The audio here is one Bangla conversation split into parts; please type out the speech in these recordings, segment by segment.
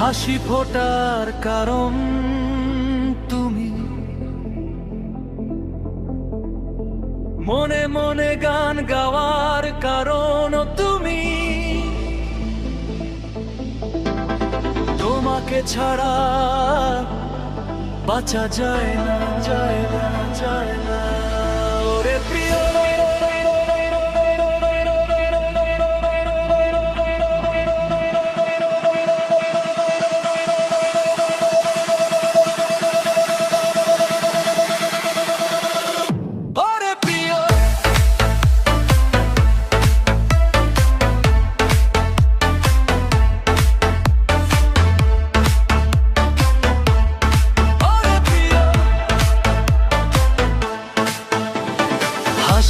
হাসি ফোটার কারণ তুমি। মনে মনে গান গাওয়ার কারণ তুমি। তোমাকে ছাড়া বাঁচা যায় না যায় না যায় না।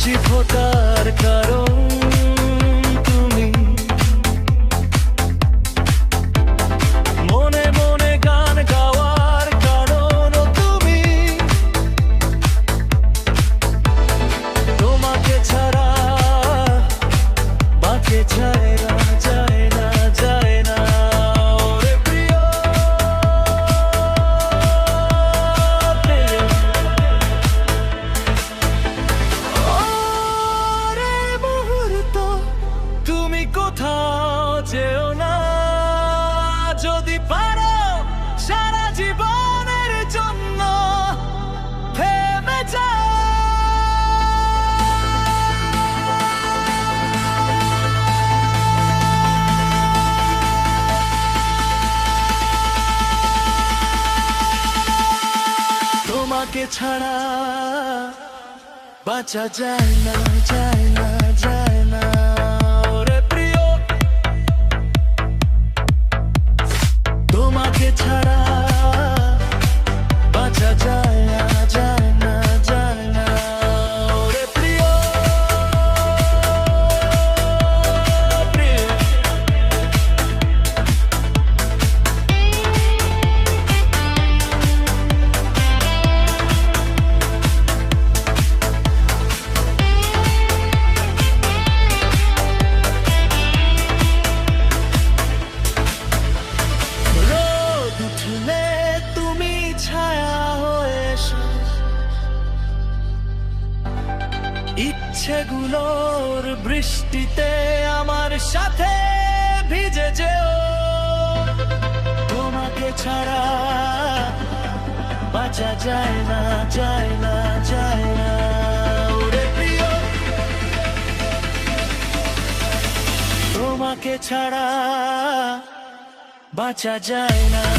হাসি ফোটার কারণ। তোমাকে ছাড়া বাঁচা যায় না যায় ইচ্ছেগুলোর বৃষ্টিতে আমার সাথে ভিজে যেও। তোমাকে ছাড়া বাঁচা যায় না যায় না যায় না। তোমাকে ছাড়া বাঁচা যায় না।